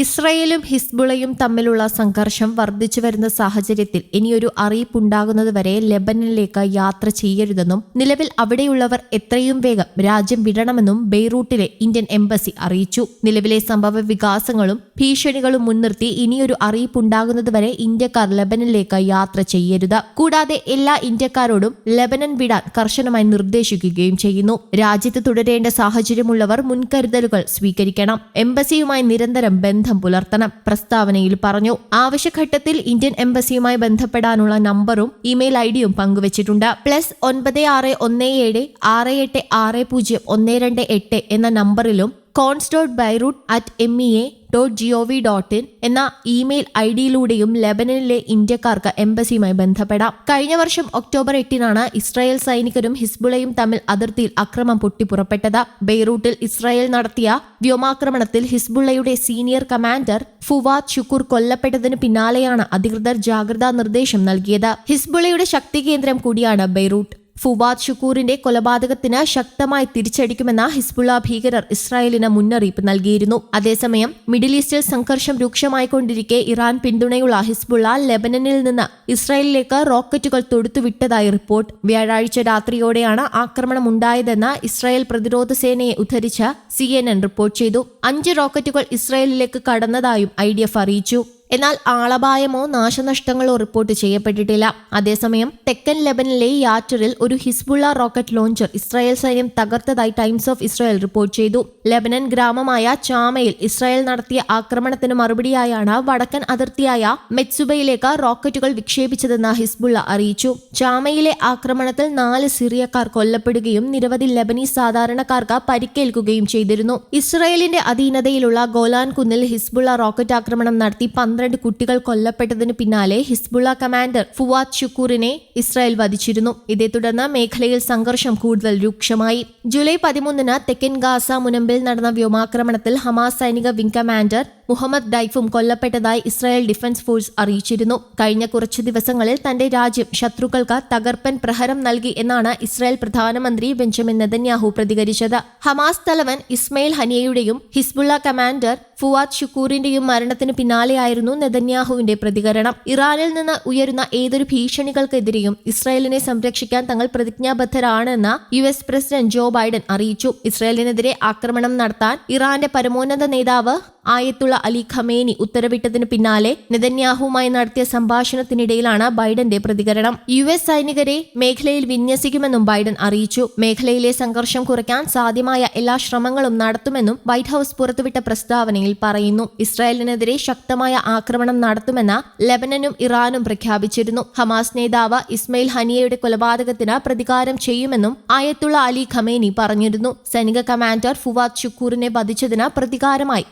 ഇസ്രയേലും ഹിസ്ബുളയും തമ്മിലുള്ള സംഘർഷം വർദ്ധിച്ചു വരുന്ന സാഹചര്യത്തിൽ ഇനിയൊരു അറിയിപ്പുണ്ടാകുന്നതുവരെ ലെബനനിലേക്ക് യാത്ര ചെയ്യരുതെന്നും നിലവിൽ അവിടെയുള്ളവർ എത്രയും വേഗം രാജ്യം വിടണമെന്നും ബെയ്റൂട്ടിലെ ഇന്ത്യൻ എംബസി അറിയിച്ചു. നിലവിലെ സംഭവ വികാസങ്ങളും ഭീഷണികളും മുൻനിർത്തി ഇനിയൊരു അറിയിപ്പുണ്ടാകുന്നതുവരെ ഇന്ത്യക്കാർ ലെബനനിലേക്ക് യാത്ര ചെയ്യരുത്. കൂടാതെ എല്ലാ ഇന്ത്യക്കാരോടും ലെബനൻ വിടാൻ കർശനമായി നിർദ്ദേശിക്കുകയും ചെയ്യുന്നു. രാജ്യത്ത് തുടരേണ്ട സാഹചര്യമുള്ളവർ മുൻകരുതലുകൾ സ്വീകരിക്കണം. എംബസിയുമായി നിരന്തരം ബന്ധം പുലർത്തണം. പ്രസ്താവനയിൽ പറഞ്ഞു ആവശ്യഘട്ടത്തിൽ ഇന്ത്യൻ എംബസിയുമായി ബന്ധപ്പെടാനുള്ള നമ്പറും ഇമെയിൽ ഐഡിയും പങ്കുവച്ചിട്ടുണ്ട്. പ്ലസ് ഒൻപത് ആറ് ഒന്ന് ഏഴ് ആറ് എട്ട് ആറ് പൂജ്യം ഒന്ന് രണ്ട് എട്ട് എന്ന നമ്പറിലും cons dot Beirut at M E A dot G O V dot in എന്ന ഇമെയിൽ ഐ ഡിയിലൂടെയും ലെബനനിലെ ഇന്ത്യക്കാർക്ക് എംബസിയുമായി ബന്ധപ്പെടാം. കഴിഞ്ഞ വർഷം ഒക്ടോബർ എട്ടിനാണ് ഇസ്രായേൽ സൈനികരും ഹിസ്ബുളയും തമ്മിൽ അതിർത്തിയിൽ അക്രമം പൊട്ടിപ്പുറപ്പെട്ടത് ബെയ്റൂട്ടിൽ ഇസ്രായേൽ നടത്തിയ വ്യോമാക്രമണത്തിൽ ഹിസ്ബുള്ളയുടെ സീനിയർ കമാൻഡർ ഫുവാദ് ഷുക്കൂർ കൊല്ലപ്പെട്ടതിന് പിന്നാലെയാണ് അധികൃതർ ജാഗ്രതാ നിർദ്ദേശം നൽകിയത്. ഹിസ്ബുള്ളയുടെ ശക്തി കേന്ദ്രം കൂടിയാണ് ബെയ്റൂട്ട്. ഫുവാദ് ഷുക്കൂറിന്റെ കൊലപാതകത്തിന് ശക്തമായി തിരിച്ചടിക്കുമെന്ന ഹിസ്ബുള്ള ഭീകരർ ഇസ്രായേലിന് മുന്നറിയിപ്പ് നൽകിയിരുന്നു. അതേസമയം മിഡിൽ ഈസ്റ്റിൽ സംഘർഷം രൂക്ഷമായിക്കൊണ്ടിരിക്കെ ഇറാൻ പിന്തുണയുള്ള ഹിസ്ബുള്ള ലെബനനിൽ നിന്ന് ഇസ്രായേലിലേക്ക് റോക്കറ്റുകൾ തൊടുത്തുവിട്ടതായി റിപ്പോർട്ട്. വ്യാഴാഴ്ച രാത്രിയോടെയാണ് ആക്രമണം ഉണ്ടായതെന്ന് ഇസ്രായേൽ പ്രതിരോധ സേനയെ ഉദ്ധരിച്ച് സി റിപ്പോർട്ട് ചെയ്തു. അഞ്ച് റോക്കറ്റുകൾ ഇസ്രായേലിലേക്ക് കടന്നതായും ഐ അറിയിച്ചു. എന്നാൽ ആളപായമോ നാശനഷ്ടങ്ങളോ റിപ്പോർട്ട് ചെയ്യപ്പെട്ടിട്ടില്ല. അതേസമയം തെക്കൻ ലെബനിലെ യാറ്ററിൽ ഒരു ഹിസ്ബുള്ള റോക്കറ്റ് ലോഞ്ചർ ഇസ്രായേൽ സൈന്യം തകർത്തതായി ടൈംസ് ഓഫ് ഇസ്രായേൽ റിപ്പോർട്ട് ചെയ്തു. ലെബനൻ ഗ്രാമമായ ചാമയിൽ ഇസ്രായേൽ നടത്തിയ ആക്രമണത്തിന് മറുപടിയായാണ് വടക്കൻ അതിർത്തിയായ മെറ്റ്സുബയിലേക്ക് റോക്കറ്റുകൾ വിക്ഷേപിച്ചതെന്ന് ഹിസ്ബുള്ള അറിയിച്ചു. ചാമയിലെ ആക്രമണത്തിൽ നാല് സിറിയക്കാർ കൊല്ലപ്പെടുകയും നിരവധി ലെബനീസ് സാധാരണക്കാർക്ക് പരിക്കേൽക്കുകയും ചെയ്തിരുന്നു. ഇസ്രായേലിന്റെ അധീനതയിലുള്ള ഗോലാൻ കുന്നിൽ ഹിസ്ബുള്ള റോക്കറ്റ് ആക്രമണം നടത്തി പന്ത്രണ്ട് കുട്ടികൾ കൊല്ലപ്പെട്ടതിന് പിന്നാലെ ഹിസ്ബുള്ള കമാൻഡർ ഫുവാദ് ഷുക്കൂറിനെ ഇസ്രായേൽ വധിച്ചിരുന്നു. ഇതേ തുടർന്ന് മേഖലയിൽ സംഘർഷം കൂടുതൽ രൂക്ഷമായി. ജൂലൈ പതിമൂന്നിന് തെക്കൻ ഗാസ മുനമ്പിൽ നടന്ന വ്യോമാക്രമണത്തിൽ ഹമാസ് സൈനിക വിംഗ് കമാൻഡർ മുഹമ്മദ് ഡൈഫും കൊല്ലപ്പെട്ടതായി ഇസ്രായേൽ ഡിഫൻസ് ഫോഴ്സ് അറിയിച്ചിരുന്നു. കഴിഞ്ഞ കുറച്ചു ദിവസങ്ങളിൽ തന്റെ രാജ്യം ശത്രുക്കൾക്ക് തകർപ്പൻ പ്രഹരം നൽകി എന്നാണ് ഇസ്രായേൽ പ്രധാനമന്ത്രി ബെഞ്ചമിൻ നെതന്യാഹു പ്രതികരിച്ചത്. ഹമാസ് തലവൻ ഇസ്മയിൽ ഹനിയയുടെയും ഹിസ്ബുള്ള കമാൻഡർ ഫുവാദ് ഷുക്കൂറിന്റെയും മരണത്തിന് പിന്നാലെയായിരുന്നു നെതന്യാഹുവിന്റെ പ്രതികരണം. ഇറാനിൽ നിന്ന് ഉയരുന്ന ഏതൊരു ഭീഷണികൾക്കെതിരെയും ഇസ്രായേലിനെ സംരക്ഷിക്കാൻ തങ്ങൾ പ്രതിജ്ഞാബദ്ധരാണെന്ന് U S president Joe Biden അറിയിച്ചു. ഇസ്രായേലിനെതിരെ ആക്രമണം നടത്താൻ ഇറാന്റെ പരമോന്നത നേതാവ് ആയത്തുള്ള അലി ഖമേനി ഉത്തരവിട്ടതിനു പിന്നാലെ നെതന്യാഹുവുമായി നടത്തിയ സംഭാഷണത്തിനിടയിലാണ് ബൈഡന്റെ പ്രതികരണം. യു എസ് സൈനികരെ മേഖലയിൽ വിന്യസിക്കുമെന്നും ബൈഡൻ അറിയിച്ചു. മേഖലയിലെ സംഘർഷം കുറയ്ക്കാൻ സാധ്യമായ എല്ലാ ശ്രമങ്ങളും നടത്തുമെന്നും വൈറ്റ് ഹൌസ് പുറത്തുവിട്ട പ്രസ്താവനയിൽ പറയുന്നു. ഇസ്രായേലിനെതിരെ ശക്തമായ ആക്രമണം നടത്തുമെന്ന് ലെബനനും ഇറാനും പ്രഖ്യാപിച്ചിരുന്നു. ഹമാസ് നേതാവ് ഇസ്മയിൽ ഹനിയയുടെ കൊലപാതകത്തിന് പ്രതികാരം ചെയ്യുമെന്നും ആയത്തുള്ള അലി ഖമേനി പറഞ്ഞിരുന്നു. സൈനിക കമാൻഡർ ഫുവാദ് ഷുക്കൂറിനെ വധിച്ചതിന് പ്രതികാരമായി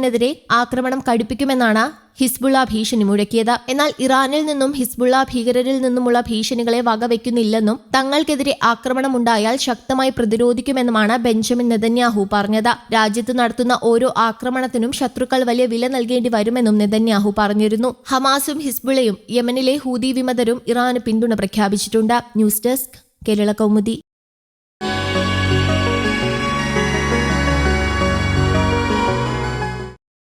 ഇസ്രായേലിനെതിരെ ആക്രമണം കടുപ്പിക്കുമെന്നാണ് ഹിസ്ബുള്ള ഭീഷണി മുഴക്കിയത്. എന്നാൽ ഇറാനിൽ നിന്നും ഹിസ്ബുള്ള ഭീകരരിൽ നിന്നുമുള്ള ഭീഷണികളെ വകവെക്കുന്നില്ലെന്നും തങ്ങൾക്കെതിരെ ആക്രമണമുണ്ടായാൽ ശക്തമായി പ്രതിരോധിക്കുമെന്നുമാണ് ബെഞ്ചമിൻ നെതന്യാഹു പറഞ്ഞത്. രാജ്യത്ത് നടത്തുന്ന ഓരോ ആക്രമണത്തിനും ശത്രുക്കൾ വലിയ വില നൽകേണ്ടി വരുമെന്നും നെതന്യാഹു പറഞ്ഞിരുന്നു. ഹമാസും ഹിസ്ബുളയും യമനിലെ ഹൂതി വിമതരും ഇറാന് പിന്തുണ പ്രഖ്യാപിച്ചിട്ടുണ്ട്. News desk Kerala Kaumudi.